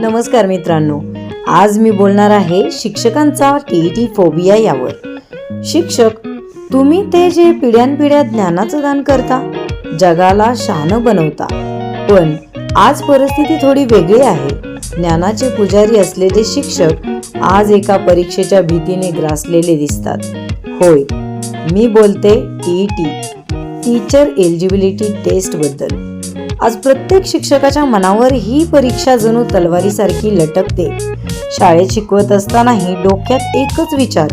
नमस्कार मित्रांनो आज मी बोलणार आहे शिक्षकांचा टी टी फोबिया यावर. शिक्षक तुम्ही ते जे पिढ्यानपिढ्या ज्ञानाचं दान करता जगाला शहाणं बनवता. पण आज परिस्थिती थोडी वेगळी आहे. ज्ञानाचे पुजारी असलेले शिक्षक आज एका परीक्षेच्या भीतीने ग्रासलेले दिसतात. होय मी बोलते टी टी टीचर एलिजिबिलिटी टेस्टबद्दल आज प्रत्येक शिक्षकाच्या मनावर ही परीक्षा जणू तलवारीसारखी लटकते. शाळेत शिकवत असतानाही डोक्यात एकच विचार.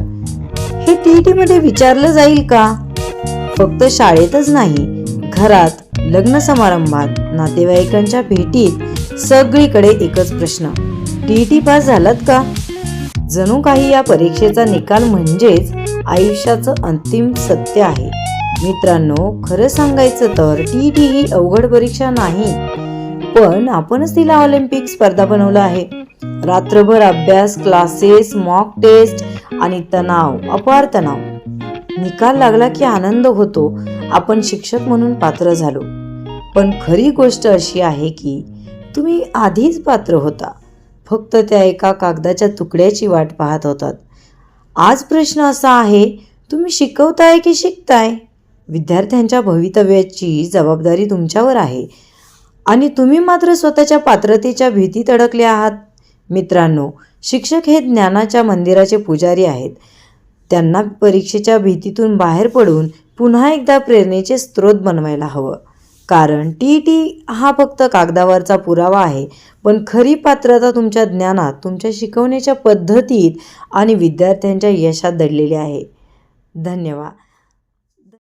हे टीईटी मध्ये विचारलं जाईल का? फक्त शाळेतच नाही घरात लग्न समारंभात नातेवाईकांच्या भेटीत सगळीकडे एकच प्रश्न. टीईटी पास झालात का? जणू काही या परीक्षेचा निकाल म्हणजेच आयुष्याचं अंतिम सत्य आहे. मित्रांनो खरं सांगायचं तर टी टी ही अवघड परीक्षा नाही पण आपणच तिला ऑलिम्पिक स्पर्धा बनवलं आहे. रात्रभर अभ्यास क्लासेस मॉक टेस्ट आणि तणाव अपार तणाव. निकाल लागला की आनंद होतो आपण शिक्षक म्हणून पात्र झालो. पण खरी गोष्ट अशी आहे की तुम्ही आधीच पात्र होता. फक्त त्या एका कागदाच्या तुकड्याची वाट पाहत होतात. आज प्रश्न असा आहे तुम्ही शिकवताय की शिकताय? विद्यार्थ्यांच्या भवितव्याची जबाबदारी तुमच्यावर आहे. आणि तुम्ही मात्र स्वतःच्या पात्रतेच्या भीतीत अडकले आहात. मित्रांनो शिक्षक हे ज्ञानाच्या मंदिराचे पुजारी आहेत. त्यांना परीक्षेच्या भीतीतून बाहेर पडून पुन्हा एकदा प्रेरणेचे स्रोत बनवायला हवं. कारण टी टी हा फक्त कागदावरचा पुरावा आहे पण खरी पात्रता तुमच्या ज्ञानात तुमच्या शिकवण्याच्या पद्धतीत आणि विद्यार्थ्यांच्या यशात दडलेली आहे. धन्यवाद.